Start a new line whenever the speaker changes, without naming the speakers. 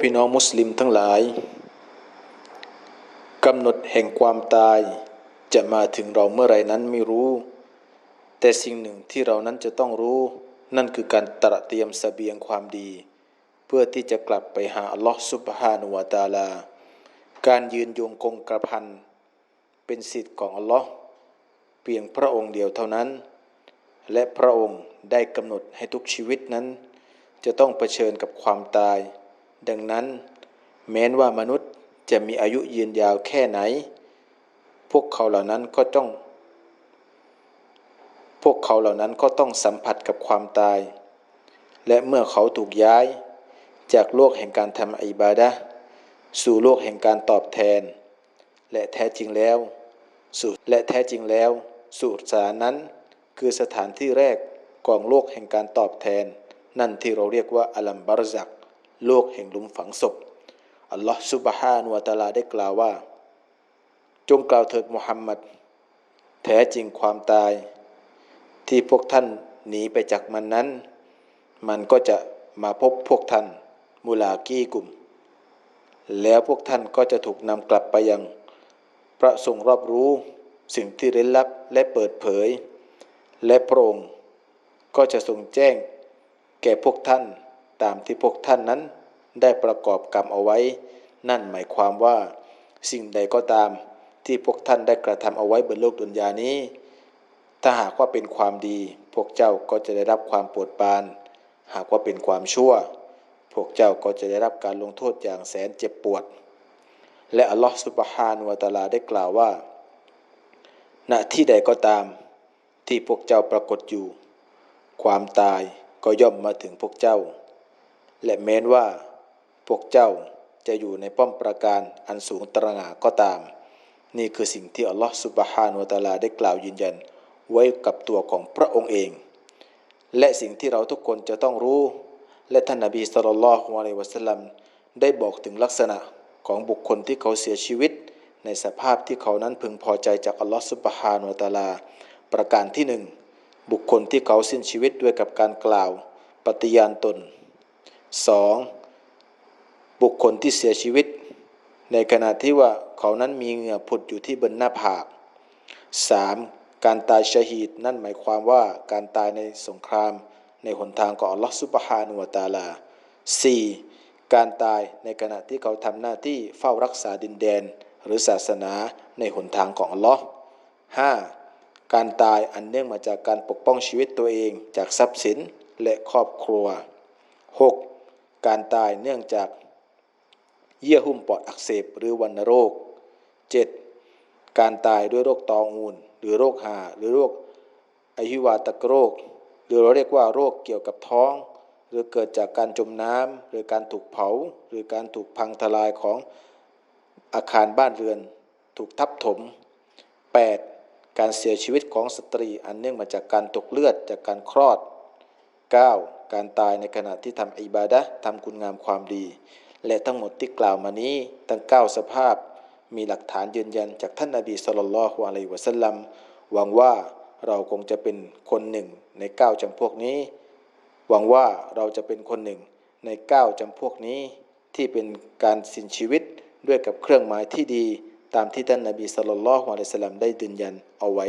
พี่น้องมุสลิมทั้งหลายกำหนดแห่งความตายจะมาถึงเราเมื่อไรนั้นไม่รู้ แต่สิ่งหนึ่งที่เรานั้นจะต้องรู้ นั่นคือการตระเตรียมสเสบียงความดี เพื่อที่จะกลับไปหาอัลลอฮฺซุบฮานุวาตาลา การยืนยงคงกระพัน เป็นสิทธิ์ของอัลลอฮ์เพียงพระองค์เดียวเท่านั้น และพระองค์ได้กำหนดให้ทุกชีวิตนั้น จะต้องเผชิญกับความตาย ดังนั้น แม้นว่ามนุษย์จะมีอายุยืนยาวแค่ไหน พวกเขาเหล่านั้นก็ต้อง พวกเขาเหล่านั้นก็ต้องสัมผัสกับความตาย และเมื่อเขาถูกย้าย จากโลกแห่งการทำอิบาดะสู่โลกแห่งการตอบแทน และแท้จริงแล้วสุและแท้จริงแล้ว สุสานนั้นคือสถานที่แรกของโลกแห่งการตอบแทน นั่นที่เราเรียกว่าอัลัมบารซัก โลกแห่งหลุมฝังศพ อัลลอฮฺซุบฮานวะตาลาได้กล่าวว่า จงกล่าวเถิดมุฮัมมัด แท้จริงความตาย ที่พวกท่านหนีไปจากมันนั้น มันก็จะมาพบพวกท่านมุลากีกลุ่ม แล้วพวกท่านก็จะถูกนำกลับไปยัง พระทรงรอบรู้สิ่งที่เร้นลับและเปิดเผย และพระองค์ก็จะทรงแจ้งแก่พวกท่าน ตามที่พวกท่านนั้นได้ประกอบกรรมเอาไว้ นั่นหมายความว่า สิ่งใดก็ตามที่พวกท่านได้กระทำเอาไว้บนโลกดุนยานี้ ถ้าหากว่าเป็นความดี พวกเจ้าก็จะได้รับความโปรดปราน หากว่าเป็นความชั่ว พวกเจ้าก็จะได้รับการลงโทษอย่างแสนเจ็บปวด และอัลลอฮฺสุบฮานวะตาลาได้กล่าวว่า ณที่ใดก็ตาม ที่พวกเจ้าปรากฏอยู่ ความตายก็ย่อมมาถึงพวกเจ้า และแม้นว่า พวกเจ้าจะอยู่ในป้อมปราการอันสูงตระหง่าก็ตาม นี่คือสิ่งที่อัลลอฮฺสุบฮานุตาลาได้กล่าวยืนยัน ไว้กับตัวของพระองค์เอง และสิ่งที่เราทุกคนจะต้องรู้ และท่านนบีสุลต่านละฮ์อะลัยวะสัลลัมได้บอกถึงลักษณะของบุคคลที่เขาเสียชีวิต ในสภาพที่เขานั้นพึงพอใจจากอัลลอฮฺสุบฮานุตาลา ประการที่หนึ่งบุคคลที่เขาสิ้นชีวิตด้วยกับการกล่าว ปฏิญาณตน 2. บุคคลที่เสียชีวิต ในขณะที่ว่าเขานั้นมีเหงื่อผุดอยู่ที่บนหน้าผาก 3. การตายชหีดนั่นหมายความว่าการตายในสงคราม ในหนทางของอัลลอฮฺซุบฮานุวะตาลา 4. การตายในขณะที่เขาทำหน้าที่เฝ้ารักษาดินแดน หรือศาสนาในหนทางของอัลลอฮ์ 5. การตายอันเนื่องมาจากการปกป้องชีวิตตัวเองจากทรัพย์สินและครอบครัว 6. การตายเนื่องจากเยื่อหุ้มปอดอักเสบหรือวัณโรค 7. การตายด้วยโรคตองูนหรือโรคหาหรือโรคอหิวาตกโรค หรือเราเรียกว่าโรคเกี่ยวกับท้อง หรือเกิดจากการจมน้ำหรือการถูกเผา หรือการถูกพังทลายของอาคารบ้านเรือน ถูกทับถม 8. การเสียชีวิตของสตรีอันเนื่องมาจากการตกเลือดจากการคลอด 9. การตายในขณะที่ทำอิบาดะทำคุณงามความดี และทั้งหมดที่กล่าวมานี้ทั้งเก้าสภาพ มีหลักฐานยืนยันจากท่านนาบีสุลต่านละฮ์อะลัยวะสัลลัมหวังว่าเราคงจะเป็นคนหนึ่งในเก้าจำพวกนี้ หวังว่าเราจะเป็นคนหนึ่งในเก้าจำพวกนี้ ที่เป็นการสิ้นชีวิตด้วยกับเครื่องหมายที่ดี ตามที่ท่านนาบีสุลต่านละฮ์อะลัยฮิสลัมได้ยืนยันเอาไว้